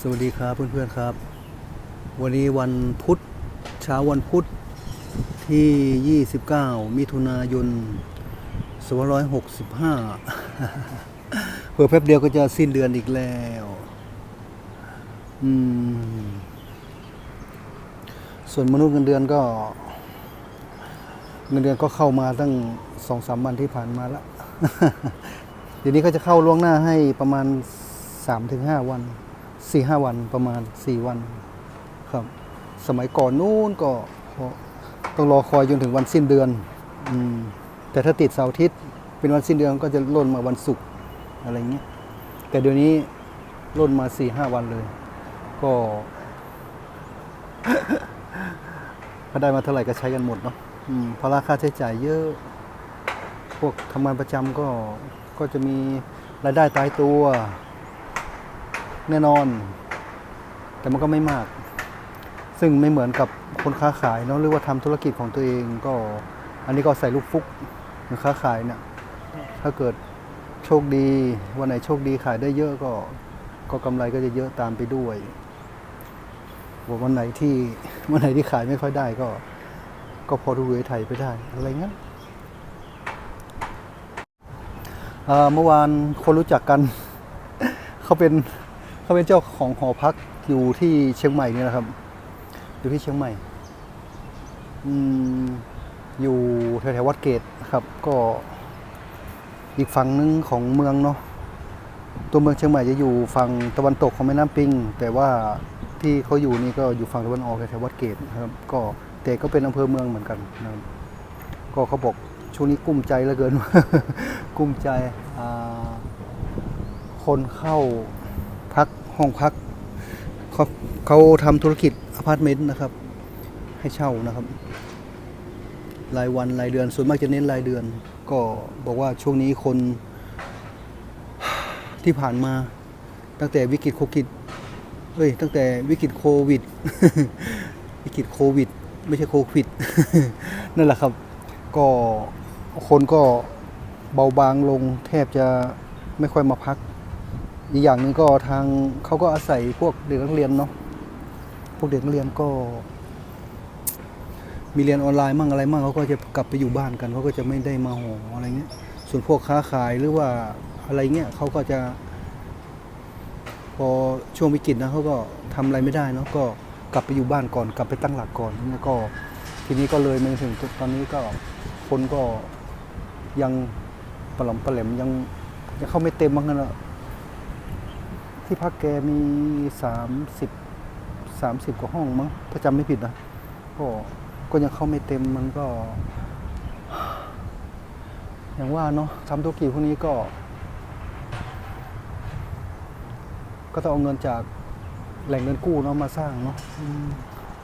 สวัสดีครับเพื่อนๆครับ วันนี้วันพุธเช้าวันพุธที่ 29 มิถุนายน2565 เพื่อแป๊บเดียวก็จะสิ้นเดือนอีกแล้วส่วนมนุษย์เงินเดือนก็ เงินเดือนก็เข้ามาตั้งสองสามวันที่ผ่านมาแล้วเดี๋ยวนี้ก็จะเข้าล่วงหน้าให้ประมาณสามถึงห้าวัน สี่ห้าวันประมาณสี่วันครับ สมัยก่อนนู้นก็ต้องรอคอยจนถึงวันสิ้นเดือนอมแต่ถ้าติดเสาร์อาทิตย์เป็นวันสิ้นเดือนก็จะล่นมาวันศุกร์อะไรเงี้ยแต่เดี๋ยวนี้ล่นมาสี่ห้าวันเลย ก็ก็ได้มาเท่าไหร่ก็ใช้กันหมดเนาะภาระค่าใช้จ่ายเยอะ พวกทำงานประจำก็ก็จะมีรายได้ตายตัว แน่นอน แต่มันก็ไม่มาก ซึ่งไม่เหมือนกับคนค้าขายเนาะหรือว่าทำธุรกิจของตัวเองก็ อันนี้ก็ใส่ลูกฟุกหมือค้าขายเนี่ยถ้าเกิดโชคดี วันไหนโชคดีขายได้เยอะก็ ก็กำไรก็จะเยอะตามไปด้วยวันไหนที่วันไหนที่ขายไม่ค่อยได้ก็ ก็พอดูเวไทยไปได้ อะไรเงี้ยเมื่อวานคนรู้จักกัน เขาเป็น เขาเป็นเจ้าของหอพักอยู่ที่เชียงใหม่นี่นะครับ อยู่ที่เชียงใหม่อืมอยู่แถวๆวัดเกตครับ ก็อีกฝั่งหนึงของเมืองเนาะตัวเมืองเชียงใหม่จะอยู่ฝั่งตะวันตกของแม่น้ำปิง แต่ว่าที่เขาอยู่นี่ก็อยู่ฝั่งตะวันออกแถววัดเกตนะครับ ก็แต่ก็เป็นอำเภอเมืองเหมือนกันนะครับก็เขาบอกช่วงนี้กุ้มใจเหลือเกินกุ้มใจคนเข้า ห้องพักเขาเขาทำธุรกิจอพาร์ตเมนต์นะครับ ให้เช่านะครับ รายวันรายเดือนส่วนมากจะเน้นรายเดือน ก็บอกว่าช่วงนี้คนที่ผ่านมาตั้งแต่วิกฤตโควิดเอ้ยตั้งแต่วิกฤตโควิด วิกฤตโควิด ไม่ใช่โควิด นั่นแหละครับ ก็คนก็เบาบางลงแทบจะไม่ค่อยมาพัก อีกอย่างหนึ่งก็ทางเขาก็อาศัยพวกเด็กนักเรียนเนาะพวกเด็กนักเรียนก็ มีเรียนออนไลน์มั่งอะไรมั่งเขาก็จะกลับไปอยู่บ้านกันเขาก็จะไม่ได้มาหออะไรเงี้ย ส่วนพวกค้าขายหรือว่าอะไรเงี้ยเขาก็จะ พอช่วงวิกฤตนะเขาก็ทำอะไรไม่ได้เนาะก็กลับไปอยู่บ้านก่อนกลับไปตั้งหลักก่อนเนี่ก็ทีนี้ก็เลยมาถึงตอนนี้ก็คนก็ยังปลอมปลแหลมยังยังเข้าไม่เต็มมั้งนะ ที่พักแกมีสามสิบสามสิบกว่าห้องมั้งถ้าจำไม่ผิดนะก็ก็ยังเข้าไม่เต็มมันก็ อย่างว่าเนาะทำธุรกิจพวกนี้ก็ ก็ต้องเอาเงินจากแหล่งเงินกู้เนาะมาสร้างเนาะ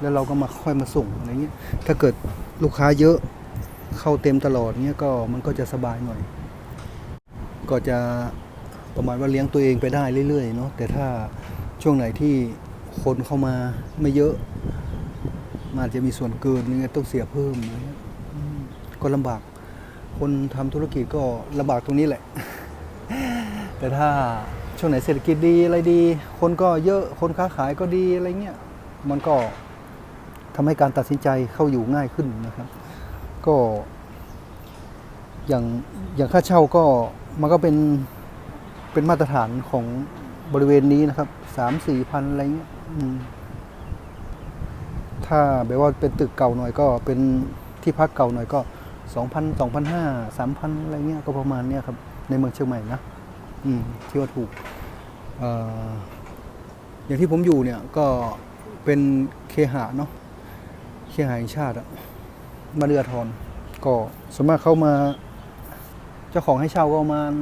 แล้วเราก็มาค่อยมาส่งอะไรเงี้ยถ้าเกิดลูกค้าเยอะเข้าเต็มตลอดเงี้ยก็มันก็จะสบายหน่อย ก็จะ ประมาณว่าเลี้ยงตัวเองไปได้เรื่อยๆเนาะแต่ถ้าช่วงไหนที่คนเข้ามาไม่เยอะมันอาจจะมีส่วนเกินอะไรเงี้ยต้องเสียเพิ่มอะไรเงี้ยก็ลำบาก คนทำธุรกิจก็ลำบากตรงนี้แหละ แต่ถ้าช่วงไหนเศรษฐกิจดีอะไรดี คนก็เยอะคนค้าขายก็ดีอะไรเงี้ยมันก็ทำให้การตัดสินใจเข้าอยู่ง่ายขึ้นนะครับ ก็ อย่างอย่างค่าเช่าก็มันก็เป็น เป็นมาตรฐานของบริเวณนี้นะครับสามสี่พันอะไรเงี้ยถ้าแบบว่าเป็นตึกเก่าหน่อยก็เป็นที่พักเก่าหน่อยก็สองพันสองพันห้าสามพันอะไรเงี้ยก็ประมาณเนี้ยครับ ในเมืองเชียงใหม่นะอืมที่ว่าถูกเอ่ออย่างที่ผมอยู่เนี่ยก็เป็นเคหะเนาะเคหะแห่งชาติอะมาเรือทอนก็ส่วนมากเข้ามา เจ้าของให้เช่าก็ประมาณ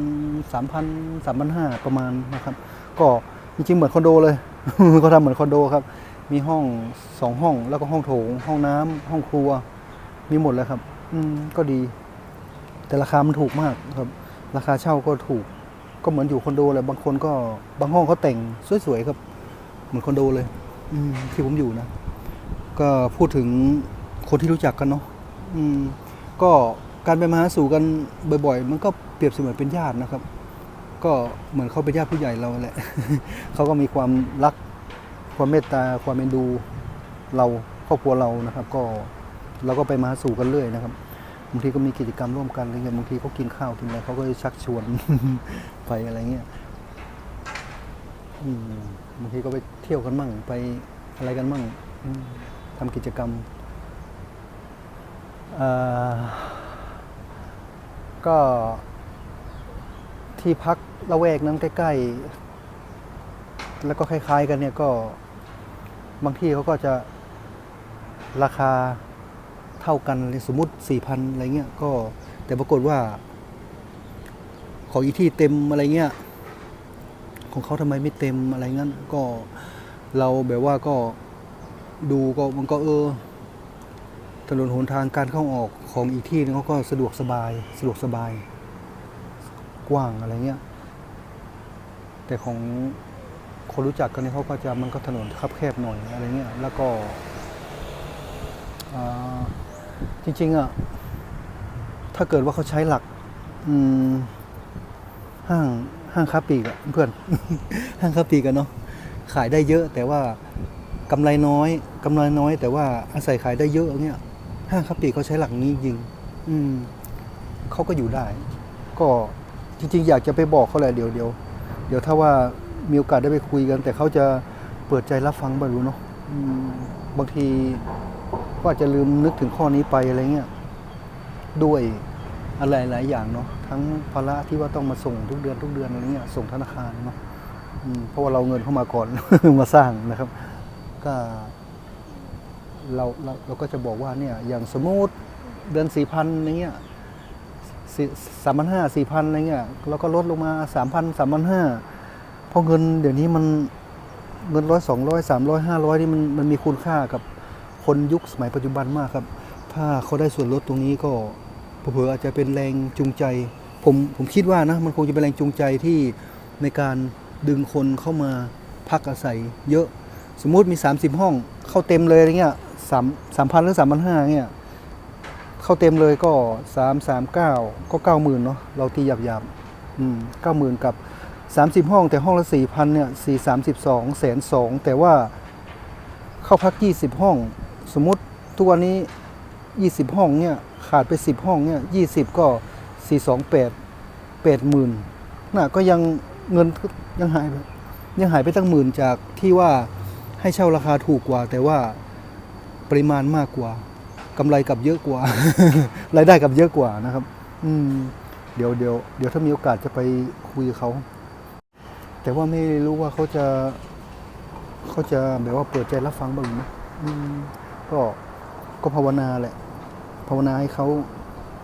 สามพันสามพันห้าประมาณนะครับ ก็จริงๆเหมือนคอนโดเลยเขาทำเหมือนคอนโดครับ มีห้องสองห้องแล้วก็ห้องโถง ห้องน้ำห้องครัว มีหมดเลยครับ อืมก็ดี แต่ราคามันถูกมากครับ ราคาเช่าก็ถูก ก็เหมือนอยู่คอนโดเลยบางคนก็บางห้องเขาแต่งสวยๆครับ เหมือนคอนโดเลย อืมที่ผมอยู่นะ ก็พูดถึงคนที่รู้จักกันเนาะอืม ก็ การไปมาหาสู่กันบ่อยๆ มันก็เปรียบเสมือนเป็นญาตินะครับ ก็เหมือนเขาเป็นญาติผู้ใหญ่เราแหละเขาก็มีความรักความเมตตาความเอ็นดูเราครอบครัวเรานะครับ ก็เราก็ไปมาหาสู่กันเรื่อยนะครับบางทีก็มีกิจกรรมร่วมกันอะไรเงี้ยบางทีเขากินข้าวกินอะไรเขาก็จะชักชวนไปอะไรเงี้ยบางทีก็ไปเที่ยวกันมั่งไปอะไรกันมั่งทำกิจกรรมอ่อ ก็ที่พักละแวกนั้นใกล้ ๆ แล้วก็คล้าย ๆ กันเนี่ยก็บางที่เขาก็จะราคาเท่ากันสมมติสี่พันอะไรเงี้ยก็แต่ปรากฏว่า ของอีที่เต็มอะไรเงี้ยของเขาทำไมไม่เต็มอะไรงั้น ก็เราแบบว่าก็ดูก็มันก็เออ ถนนหนทางการเข้าออกของอีกที่นึงเขาก็สะดวกสบายสะดวกสบาย กว้างอะไรเงี้ย แต่ของคนรู้จักกันเนี่ยเขาก็จะมันก็ถนนคับแคบหน่อยอะไรเงี้ยแล้วก็จริงๆอะถ้าเกิดว่าเขาใช้หลักห้างห้างค้าปลีกอะเพื่อน ห้างค้าปลีกกันเนาะขายได้เยอะแต่ว่ากำไรน้อยกำไรน้อย แต่ว่าอาศัยขายได้เยอะเนี่ย ห้างค้าปลีกเขาใช้หลักนี้จริง อืมเขาก็อยู่ได้ ก็จริง ๆ อยากจะไปบอกเขาแหละเดี๋ยวเดี๋ยวเดี๋ยวถ้าว่ามีโอกาสได้ไปคุยกัน แต่เขาจะเปิดใจรับฟังบ้างรู้เนาะอืมบางทีก็อาจจะลืมนึกถึงข้อนี้ไปอะไรเงี้ยด้วยอะไรหลายอย่างเนาะทั้งภาระที่ว่าต้องมาส่งทุกเดือนทุกเดือนอะไรเงี้ยส่งธนาคารเนาะเพราะว่าเราเงินเข้ามาก่อนมาสร้างนะครับ ก็ เราเราเราก็จะบอกว่าเนี่ยอย่างสมมติเดือนสี่พันอย่างเงี้ยสามพันห้าสี่พันอะไรเงี้ยแล้วก็ลดลงมาสามพันสามพันห้าเพราะเงินเดี๋ยวนี้มันเงินร้อยสองร้อยสามร้อยห้าร้อยนี่มันมันมีคุณค่ากับคนยุคสมัยปัจจุบันมากครับ ถ้าเขาได้ส่วนลดตรงนี้ก็เผื่ออาจจะเป็นแรงจูงใจ ผมผมคิดว่านะมันคงจะเป็นแรงจูงใจที่ในการดึงคนเข้ามาพักอาศัยเยอะ สมมุติมี 30 ห้อง เข้าเต็มเลยอะไรเงี้ยสามสามพันหรือสามพันห้าเงี้ยเข้าเต็มเลยก็สามสามเก้าก็เก้าหมื่นเนาะเราตีหยาบหยาบเก้าหมื่นกับสามสิบห้องแต่ห้องละสี่พันเนี่ยสี่สามสิบสองแสนสองแต่ว่าเข้าพักยี่สิบห้อง สมมติทุกวันนี้ยี่สิบห้องเนี่ยขาดไปสิบห้องเนี่ยยี่สิบก็สี่สองแปดแปดหมื่นน่ะก็ยังเงินยังหายไปยังหายไปตั้งหมื่นจากที่ว่า ให้เช่าราคาถูกกว่า แต่ว่าปริมาณมากกว่ากำไรกับเยอะกว่า รายได้กับเยอะกว่านะครับ อืม เดี๋ยวเดี๋ยวเดี๋ยวถ้ามีโอกาสจะไปคุยเขา แต่ว่าไม่รู้ว่าเขาจะเขาจะแบบว่าเปิดใจรับฟังบ้างไหมอืมก็ก็ภาวนาแหละ ภาวนาให้เขา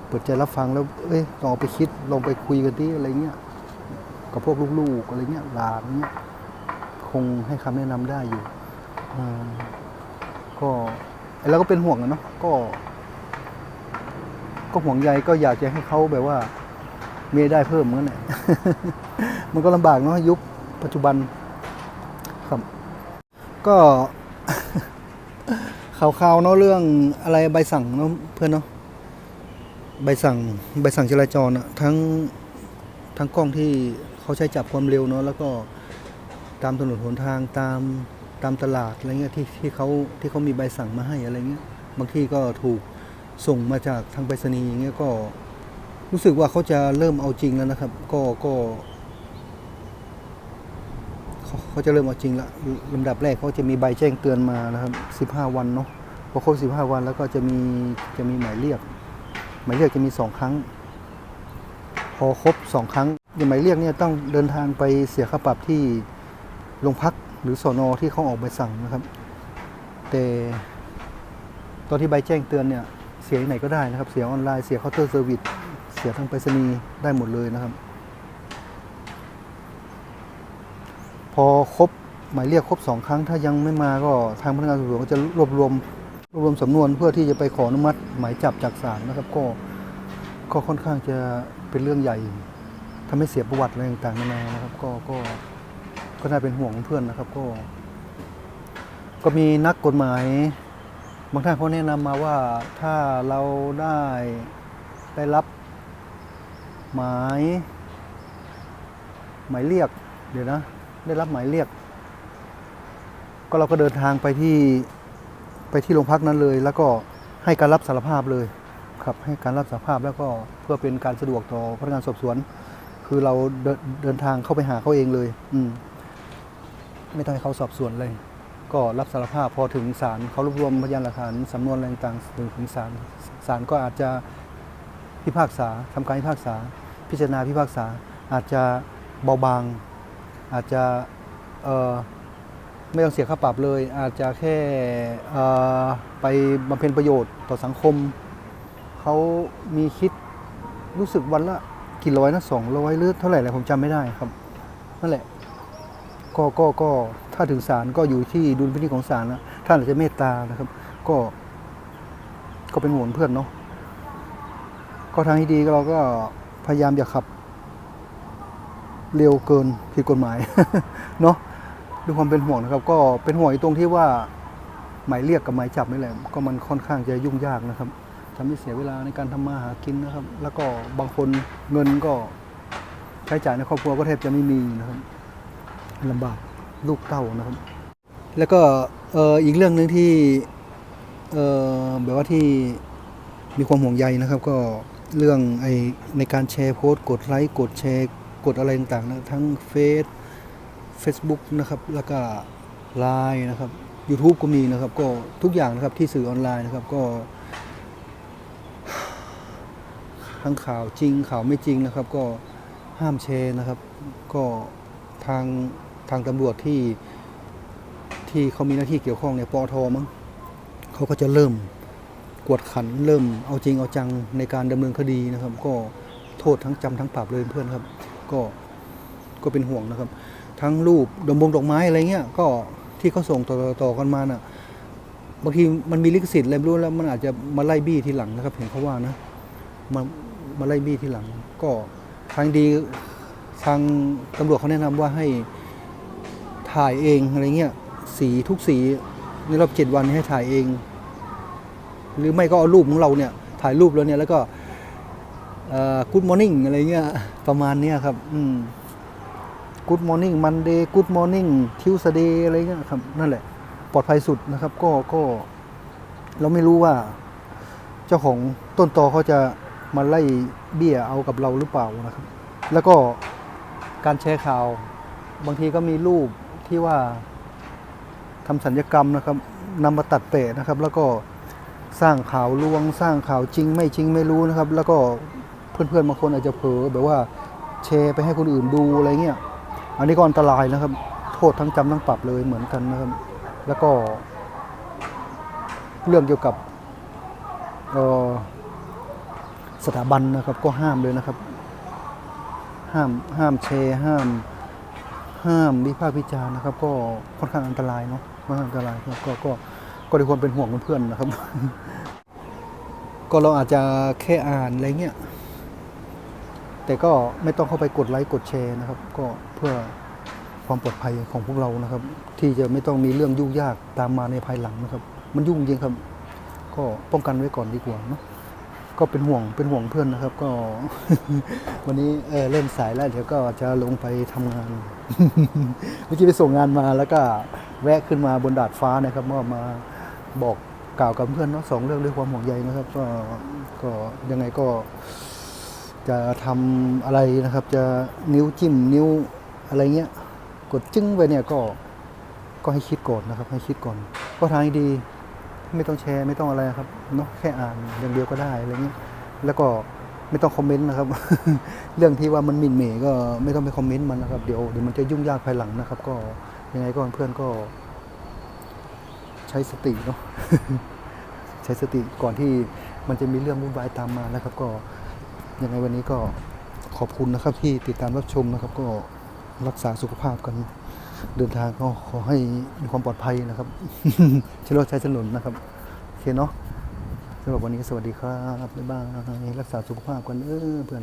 เปิดใจรับฟังแล้ว เอ้ยลองเอาไปคิดลองไปคุยกันที่อะไรเงี้ยกับพวกลูกๆอะไรเงี้ยหลานเงี้ยคงให้คำแนะนำได้อยู่ ก็เราก็เป็นห่วงอะเนาะก็ ก็ห่วงใยก็อยากจะให้เขาแบบว่ามีได้เพิ่มเหมือนกันแหละมันก็ลำบากเนาะยุคปัจจุบันครับ ก็ข่าวๆเนาะเรื่องอะไรใบสั่งเนาะเพื่อนเนาะใบสั่งใบสั่งจราจรอะทั้งทั้งกล้องที่เขาใช้จับความเร็วเนาะแล้วก็ตามถนนหนทางตาม ตามตลาดอะไรเงี้ยที่ที่เขาที่เขามีใบสั่งมาให้อะไรเงี้ยบางที่ก็ถูกส่งมาจากทางไปรษณีย์อย่างเงี้ยก็รู้สึกว่าเขาจะเริ่มเอาจริงแล้วนะครับ ก็ก็เขาจะเริ่มเอาจริงละลำดับแรกเขาจะมีใบแจ้งเตือนมานะครับ15 วันเนาะพอครบ15 วันแล้วก็จะมีจะมีหมายเรียก หมายเรียกจะมีสองครั้ง พอครบสองครั้งอย่างหมายเรียกเนี่ยต้องเดินทางไปเสียค่าปรับที่โรงพัก หรือสอนอที่เขาออกใบสั่งนะครับ แต่ตอนที่ใบแจ้งเตือนเนี่ย เสียไหนก็ได้นะครับ เสียออนไลน์ เสียเคาน์เตอร์เซอร์วิส เสียทางไปรษณีย์ได้หมดเลยนะครับ พอครบหมายเรียกครบสองครั้ง ถ้ายังไม่มาก็ทางพนักงานสอบสวนก็จะรวบรวมรวบรวมสำนวนเพื่อที่จะไปขออนุมัติหมายจับจากศาลนะครับ ก็ก็ค่อนข้างจะเป็นเรื่องใหญ่ทำให้เสียประวัติอะไรต่างๆนานานะครับ ก็ก็ ก็น่าเป็นห่วงเพื่อนนะครับ ก็ ก็มีนักกฎหมาย บางท่านเขาแนะนำมาว่าถ้าเราได้ได้รับ หมาย หมายเรียก เดี๋ยวนะ ได้รับหมายเรียก ก็เราก็เดินทางไปที่ไปที่โรงพักนั้นเลย แล้วก็ให้การรับสารภาพเลยครับให้การรับสารภาพแล้วก็เพื่อเป็นการสะดวกต่อพนักงานสอบสวน คือเราเดินเดินทางเข้าไปหาเขาเองเลย อืม ไม่ต้องให้เขาสอบสวนเลย ก็รับสารภาพพอถึงศาลเขารวบรวมพยานหลักฐานสำนวนอะไรต่างๆถึงถึงศาลศาลก็อาจจะพิพากษาทำการพิพากษา พิจารณาพิพากษา อาจจะเบาบาง อาจจะไม่ต้องเสียค่าปรับเลย อาจจะแค่ไปบำเพ็ญประโยชน์ต่อสังคม เขามีคิดรู้สึกวันละกี่ร้อยนะสองร้อยหรือเท่าไหร่แหละผมจำไม่ได้ครับนั่นแหละ ก็ก็ก็ถ้าถึงศาลก็อยู่ที่ดุลพินิจของศาลนะท่านอาจจะเมตตานะครับ ก็ ก็เป็นห่วงเพื่อนเนาะก็ทางที่ดีเราก็พยายามอย่าขับ เร็วเกินผิดกฎหมายเนาะด้วยความเป็นห่วงนะครับ ก็เป็นห่วงตรงที่ว่าหมายเรียกกับหมายจับนี่แหละก็มันค่อนข้างจะยุ่งยากนะครับทำให้เสียเวลาในการทำมาหากินนะครับ แล้วก็บางคนเงินก็ใช้จ่ายในครอบครัวก็แทบจะไม่มีนะครับ ลำบากลูกเต้านะครับ แล้วก็เอ่ออีกเรื่องหนึ่งที่เอ่อแบบว่าที่มีความห่วงใยนะครับ ก็เรื่องไอในการแชร์โพสต์กดไลค์กดแชร์กดอะไรต่างๆนะทั้งเฟซ Facebook นะครับ แล้วก็ไลน์นะครับ YouTube ก็มีนะครับ ก็ทุกอย่างนะครับที่สื่อออนไลน์นะครับก็ทั้งข่าวจริงข่าวไม่จริงนะครับ ก็ห้ามแชร์นะครับ ก็ทาง ทางตำรวจที่ที่เขามีหน้าที่เกี่ยวข้องเนี่ยปอทมั้งเขาก็จะเริ่มกวดขันเริ่มเอาจริงเอาจังในการดำเนินคดีนะครับ ก็โทษทั้งจำทั้งปรับเลยเพื่อนครับ ก็ก็เป็นห่วงนะครับ ทั้งรูปดอกบงดอกไม้อะไรเงี้ยก็ที่เขาส่งต่อต่อกันมาน่ะบางทีมันมีลิขสิทธิ์อะไรไม่รู้แล้วมันอาจจะมาไล่บี้ทีหลังนะครับ เห็นเขาว่านะมามาไล่บี้ทีหลัง ก็ทางดีทางตำรวจเขาแนะนำว่าให้ ถ่ายเองอะไรเงี้ยสีทุกสีในรอบเจ็ดวันให้ถ่ายเอง หรือไม่ก็เอารูปของเราเนี่ยถ่ายรูปแล้วเนี่ยแล้วก็กู๊ดมอร์นิ่งอะไรเงี้ยประมาณเนี้ยครับ อืมกู๊ดมอร์นิ่งมันเดย์กู๊ดมอร์นิ่งทิวสเดย์อะไรเงี้ยครับ นั่นแหละ ปลอดภัยสุดนะครับ ก็ก็ เราไม่รู้ว่า เจ้าของต้นตอเขาจะมาไล่เบี้ยเอากับเราหรือเปล่านะครับ แล้วก็การแชร์ข่าว บางทีก็มีรูป ที่ว่าทำสัญญกรรมนะครับนำมาตัดเปะนะครับ แล้วก็สร้างข่าวลวง สร้างข่าวจริงไม่จริงไม่รู้นะครับ แล้วก็เพื่อนๆบางคนอาจจะเผลอแบบว่าแชร์ไปให้คนอื่นดูอะไรเงี้ยอันนี้ก็อันตรายนะครับ โทษทั้งจำทั้งปรับเลยเหมือนกันนะครับ แล้วก็ เรื่องเกี่ยวกับสถาบันนะครับ ก็ห้ามเลยนะครับ ห้ามห้ามแชร์ห้าม ห้ามวิพากษ์วิจารณ์นะครับ ก็ค่อนข้างอันตรายเนาะค่อนข้างอันตรายครับก็ก็ก็ด้วยความเป็นห่วงเพื่อนๆนะครับ ก็เราอาจจะแค่อ่านอะไรเงี้ยแต่ก็ไม่ต้องเข้าไปกดไลค์กดแชร์นะครับ ก็เพื่อความปลอดภัยของพวกเรานะครับ ที่จะไม่ต้องมีเรื่องยุ่งยากตามมาในภายหลังนะครับ มันยุ่งจริงครับ ก็ป้องกันไว้ก่อนดีกว่าเนาะ ก็เป็นห่วงเป็นห่วงเพื่อนนะครับ ก็ วันนี้เออเล่นสายแล้วเดี๋ยวก็จะลงไปทำงานเมื่อกี้ไปส่งงานมาแล้วก็แวะขึ้นมาบนดาดฟ้านะครับก็มาบอกกล่าวกับเพื่อนเนาะสองเรื่องด้วยความห่วงใยนะครับ ก็ก็ยังไงก็จะทำอะไรนะครับ จะนิ้วจิ้มนิ้วอะไรเงี้ย กดจึ้งไปเนี่ยก็ก็ให้คิดก่อนนะครับ ให้คิดก่อน ก็ทางดี ไม่ต้องแชร์ไม่ต้องอะไรครับเนาะแค่อ่านอย่างเดียวก็ได้อะไรเงี้ยแล้วก็ไม่ต้องคอมเมนต์นะครับ เรื่องที่ว่ามันหมิ่นเหม่ก็ไม่ต้องไปคอมเมนต์มันนะครับ เดี๋ยวเดี๋ยวมันจะยุ่งยากภายหลังนะครับ ก็ยังไงก็เพื่อนก็ ใช้สติเนาะใช้สติก่อนที่มันจะมีเรื่องวุ่นวายตามมานะครับ ก็ยังไงวันนี้ก็ขอบคุณนะครับที่ติดตามรับชมนะครับ ก็รักษาสุขภาพกัน เดินทางก็ขอให้มีความปลอดภัยนะครับใช้รถใช้ถนนนะครับโอเคเนาะสำหรับวันนี้สวัสดีครับบ๊ายบายรักษาสุขภาพกันเออเพื่อน